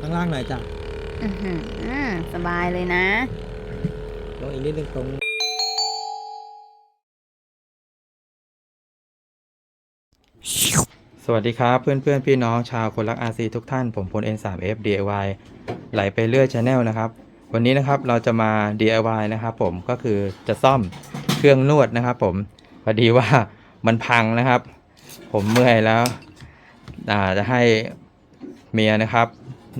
ข้างล่างหน่อยจ้ะอื้อหือสบายเลยนะ ลงอีกนิดนึงตรงสวัสดีครับ เพื่อนเพื่อนๆพี่น้องชาวคนรัก RC ทุกท่าน ผมพล N3F DIY ไหลไปเรื่อย Channel นะครับ วันนี้นะครับเราจะมา DIY นะครับผมก็คือจะซ่อมเครื่องนวดนะครับผมพอดีว่ามันพังนะครับ ผมเมื่อยแล้วอ่าจะให้เมียนะครับ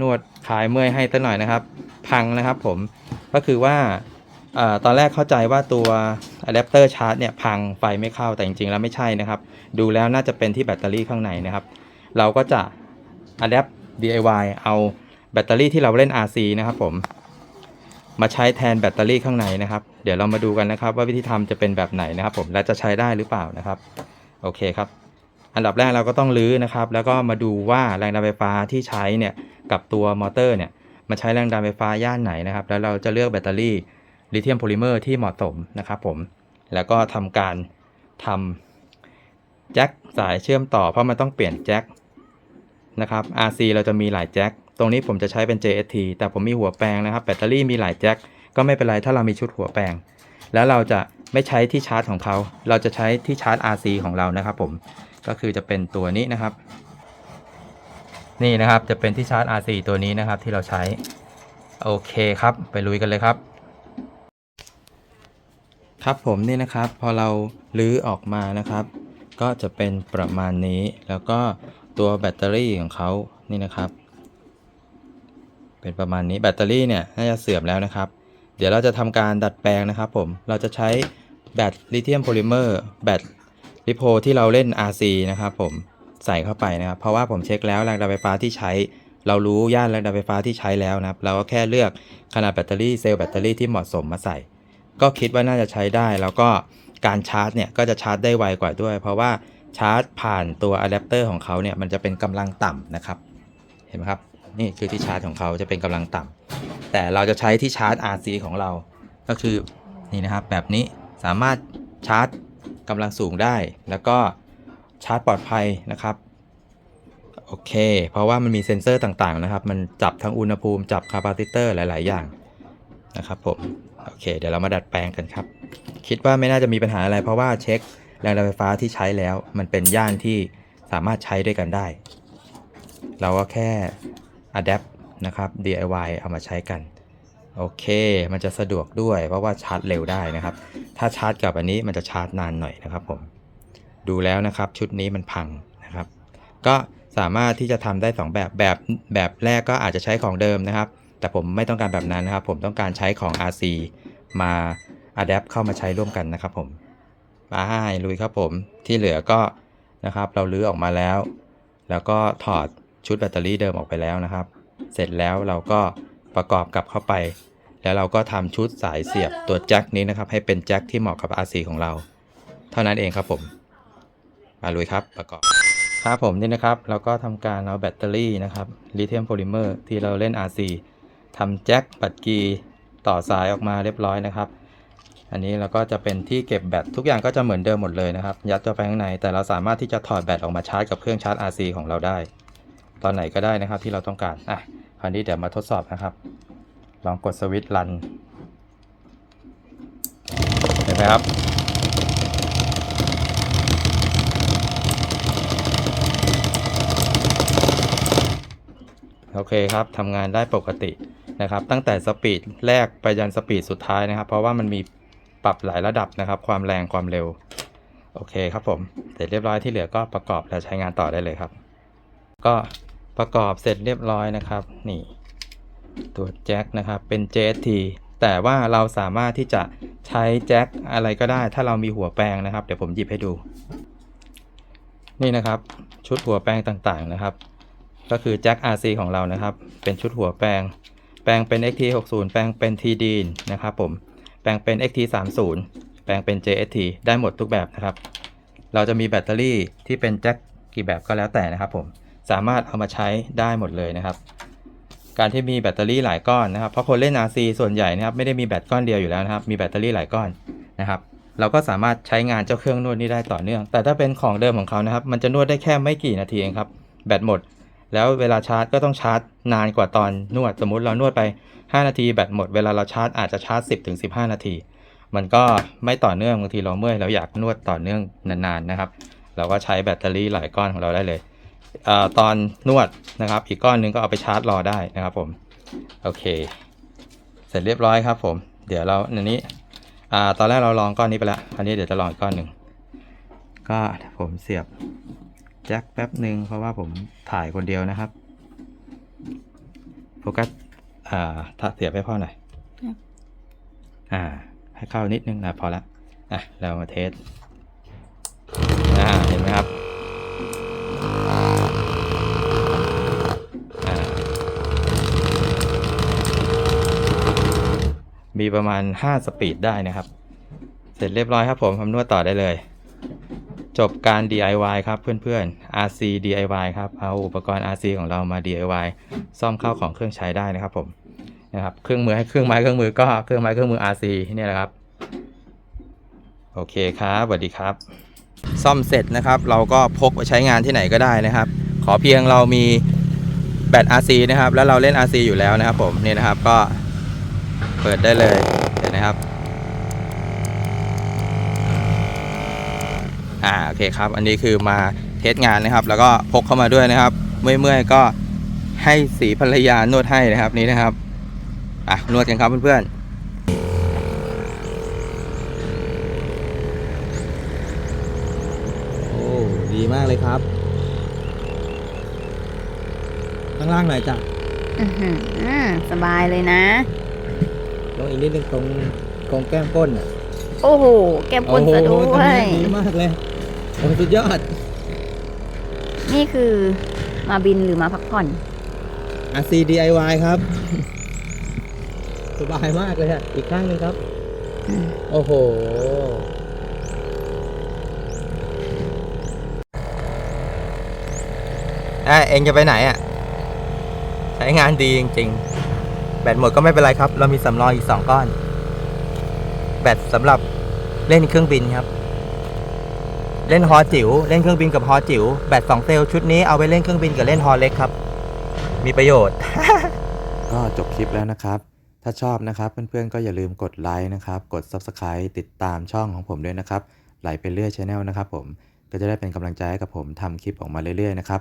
นวดคลายเมื่อยให้ตั้หน่อยนะครับ พังนะครับผมก็คือว่าอตอนแรกเข้าใจว่าตัวอะแดปเตอร์ชาร์จเนี่ยพังไฟไม่เข้าแต่จริงๆแล้วไม่ใช่นะครับ ดูแล้วน่าจะเป็นที่แบตเตอรี่ข้างในนะครับ เราก็จะ adapt DIY เอาแบตเตอรี่ที่เราเล่น RC นะครับผมมาใช้แทนแบตเตอรี่ข้างในนะครับ เดี๋ยวเรามาดูกันนะครับว่าวิธีทำจะเป็นแบบไหนนะครับ ผมและจะใช้ได้หรือเปล่านะครับ โอเคครับ อันดับแรกเราก็ต้องรื้อนะครับ แล้วก็มาดูว่าแรงดันไฟฟ้าที่ใช้เนี่ยกับตัวมอเตอร์เนี่ยมาใช้แรงดันไฟฟ้าย่านไหนนะครับ แล้วเราจะเลือกแบตเตอรี่ลิเธียมโพลิเมอร์ที่เหมาะสมนะครับผม แล้วก็ทำการทำแจ็คสายเชื่อมต่อเพราะมันต้องเปลี่ยนแจ็คนะครับ RC เราจะมีหลายแจ็ค ตรงนี้ผมจะใช้เป็น JST แต่ผมมีหัวแปลงนะครับ แบตเตอรี่มีหลายแจ็ค ก็ไม่เป็นไรถ้าเรามีชุดหัวแปลง แล้วเราจะไม่ใช้ที่ชาร์จของเขา เราจะใช้ที่ชาร์จ RC ของเรานะครับผม ก็คือจะเป็นตัวนี้นะครับ นี่นะครับจะเป็นที่ชาร์จ RC ตัวนี้นะครับที่เราใช้ โอเคครับ ไปลุยกันเลยครับ ครับผมนี่นะครับ พอเราลื้อออกมานะครับ ก็จะเป็นประมาณนี้ แล้วก็ตัวแบตเตอรี่ของเขานี่นะครับ เป็นประมาณนี้แบตเตอรี่เนี่ยน่าจะเสื่อมแล้วนะครับ เดี๋ยวเราจะทำการดัดแปลงนะครับ ผมเราจะใช้แบตลิเธียมโพลิเมอร์แบต ลิโพที่เราเล่น RC นะครับผมใส่เข้าไปนะครับ เพราะว่าผมเช็คแล้วแรงดันไฟฟ้าที่ใช้ เรารู้ย่านแรงดันไฟฟ้าที่ใช้แล้วนะครับ เราก็แค่เลือกขนาดแบตเตอรี่เซลล์แบตเตอรี่ที่เหมาะสมมาใส่ ก็คิดว่าน่าจะใช้ได้ แล้วก็การชาร์จเนี่ยก็จะชาร์จได้ไวกว่าด้วย เพราะว่าชาร์จผ่านตัวอะแดปเตอร์ของเขาเนี่ยมันจะเป็นกำลังต่ำนะครับ เห็นไหมครับ นี่คือที่ชาร์จของเขาจะเป็นกำลังต่ำแต่เราจะใช้ที่ชาร์จ RC ของเรา ก็คือนี่นะครับแบบนี้สามารถชาร์จ กำลังสูงได้ แล้วก็ชาร์จปลอดภัยนะครับโอเค เพราะว่ามันมีเซ็นเซอร์ต่างๆนะครับ มันจับทั้งอุณหภูมิจับคาปาซิเตอร์หลาย ๆ อย่างนะครับผมโอเค เดี๋ยวเรามาดัดแปลงกันครับ คิดว่าไม่น่าจะมีปัญหาอะไร เพราะว่าเช็คแรงดันไฟฟ้าที่ใช้แล้ว มันเป็นย่านที่สามารถใช้ด้วยกันได้ เราก็แค่ adapt นะครับ DIY เอามาใช้กัน โอเค มันจะสะดวกด้วยเพราะว่าชาร์จเร็วได้นะครับ ถ้าชาร์จกับอันนี้มันจะชาร์จนานหน่อยนะครับผม ดูแล้วนะครับชุดนี้มันพังนะครับ ก็สามารถที่จะทำได้ 2 แบบแบบแบบแรกก็อาจจะใช้ของเดิมนะครับ แต่ผมไม่ต้องการแบบนั้นนะครับ ผมต้องการใช้ของ RC มา adapt เข้ามาใช้ร่วมกันนะครับผมไปลุยครับผมที่เหลือก็นะครับเราลื้อออกมาแล้ว แล้วก็ถอดชุดแบตเตอรี่เดิมออกไปแล้วนะครับ เสร็จแล้วเราก็ ประกอบกลับเข้าไป แล้วเราก็ทำชุดสายเสียบตัวแจ็คนี้นะครับ ให้เป็นแจ็คที่เหมาะกับ RC ของเรา เท่านั้นเองครับผมมาลุยครับประกอบครับผมนี่นะครับ เราก็ทำการเอาแบตเตอรี่นะครับลิเธียมโพลิเมอร์ที่เราเล่น RC ทำแจ็คปัดกีต่อสายออกมาเรียบร้อยนะครับ อันนี้เราก็จะเป็นที่เก็บแบตทุกอย่างก็จะเหมือนเดิมหมดเลยนะครับ ยัดเข้าไปข้างในแต่เราสามารถที่จะถอดแบตออกมาชาร์จกับเครื่องชาร์จ RC ของเราได้ ตอนไหนก็ได้นะครับที่เราต้องการอะ คราวนี้เดี๋ยวมาทดสอบนะครับ ลองกดสวิตช์รัน เห็นไหมครับ โอเคครับทำงานได้ปกตินะครับ ตั้งแต่สปีดแรกไปยันสปีดสุดท้ายนะครับ เพราะว่ามันมีปรับหลายระดับนะครับ ความแรงความเร็ว โอเคครับผม เสร็จเรียบร้อยที่เหลือก็ประกอบและใช้งานต่อได้เลยครับ ก็ ประกอบเสร็จเรียบร้อยนะครับ นี่ ตัวแจ็คนะครับเป็น JST แต่ว่าเราสามารถที่จะใช้แจ็คอะไรก็ได้ ถ้าเรามีหัวแปลงนะครับ เดี๋ยวผมหยิบให้ดู นี่นะครับ ชุดหัวแปลงต่างๆนะครับ ก็คือแจ็ค RC ของเรานะครับ เป็นชุดหัวแปลง แปลงเป็น XT60 แปลงเป็น TD นะครับผม แปลงเป็น XT30 แปลงเป็น JST ได้หมดทุกแบบนะครับ เราจะมีแบตเตอรี่ที่เป็นแจ็คกี่แบบก็แล้วแต่นะครับผม สามารถเอามาใช้ได้หมดเลยนะครับ การที่มีแบตเตอรี่หลายก้อนนะครับ เพราะคนเล่น RC ส่วนใหญ่นะครับไม่ได้มีแบตก้อนเดียวอยู่แล้วนะครับ มีแบตเตอรี่หลายก้อนนะครับเราก็สามารถใช้งานเจ้าเครื่องนวดนี้ได้ต่อเนื่อง แต่ถ้าเป็นของเดิมของเขานะครับ มันจะนวดได้แค่ไม่กี่นาทีเองครับ แบตหมด แล้วเวลาชาร์จก็ต้องชาร์จนานกว่าตอนนวด สมมุติเรานวดไป 5 นาทีแบตหมด เวลาเราชาร์จอาจจะชาร์จ 10ถึง15 นาที มันก็ไม่ต่อเนื่องบางทีเราเมื่อยเราอยากนวดต่อเนื่องนานๆนะครับ เราก็ใช้แบตเตอรี่หลายก้อนของเราได้เลย ออตอนนวดนะครับ อีกก้อนหนึงก็เอาไปชาร์จรอได้นะครับผม โอเค เสร็จเรียบร้อยครับผม เดี๋ยวเราอันนี้อ่าตอนแรกเราลองก้อนนี้ไปแล้วอันนี้เดี๋ยวจะลองอีกก้อนหนึ่งก็ผมเสียบแจ็คแป๊บหนึ่งเพราะว่าผมถ่ายคนเดียวนะครับโฟกัสอ่าถ้าเสียบให้พ่อหน่อยครับอ่า ให้เข้านิดนึงนะพอละอะเรามาเทสอ่าเห็นไหมครับ อ่า มีประมาณ 5 สปีดได้นะครับ เสร็จเรียบร้อยครับผมทำนวดต่อได้เลย จบการ DIY ครับเพื่อนๆ RC DIY ครับเอาอุปกรณ์ RC ของเรามา DIY ซ่อมเข้าของเครื่องใช้ได้นะครับผมนะครับเครื่องมือให้เครื่องไม้เครื่องมือก็เครื่องไม้เครื่องมือ RC เนี่ยแหละครับ โอเคครับสวัสดีครับ ซ่อมเสร็จนะครับ เราก็พกไปใช้งานที่ไหนก็ได้นะครับ ขอเพียงเรามีแบต RC นะครับ แล้วเราเล่น RC อยู่แล้วนะครับผมนี่นะครับก็ ปิดได้เลยเห็นนะครับ อ่าโอเคครับ อันนี้คือมาเทสงานนะครับ แล้วก็พกเข้ามาด้วยนะครับ เมื่อยๆก็ให้สีภรรยานวดให้นะครับนี่นะครับ อะนวดกันครับเพื่อนๆโอ้ดีมากเลยครับ ข้างล่างหน่อยจ้ะอือหือสบายเลยนะ ลงอีกนิดนึงตรงตรงแก้มก้นอะโอ้โห แก้มก้นซะด้โอ้โหวยทำงานดีมากเลยโอ้สุดยอดนี่คือมาบินหรือมาพักผ่อน RC DIY ครับ สบายมากเลยอะ อีกข้างหนึงครับอืมโอ้โหอะเองจะไปไหนอะ ใช้งานดีจริงๆ แบตหมดก็ไม่เป็นไรครับ เรามีสำรองอีกสองก้อน แบตสำหรับเล่นเครื่องบินครับ เล่นฮอจิ๋วเล่นเครื่องบินกับฮอจิ๋วแบตสองเซลล์ชุดนี้เอาไปเล่นเครื่องบินกับเล่นฮอเล็กครับ มีประโยชน์ ก็จบคลิปแล้วนะครับ ถ้าชอบนะครับ เพื่อนๆก็อย่าลืมกดไลค์นะครับ กด Subscribe ติดตามช่องของผมด้วยนะครับ ไหลไปเรื่อยช n แนลนะครับผมก็จะได้เป็นกำลังใจให้กับผมทำคลิปออกมาเรื่อยๆนะครับ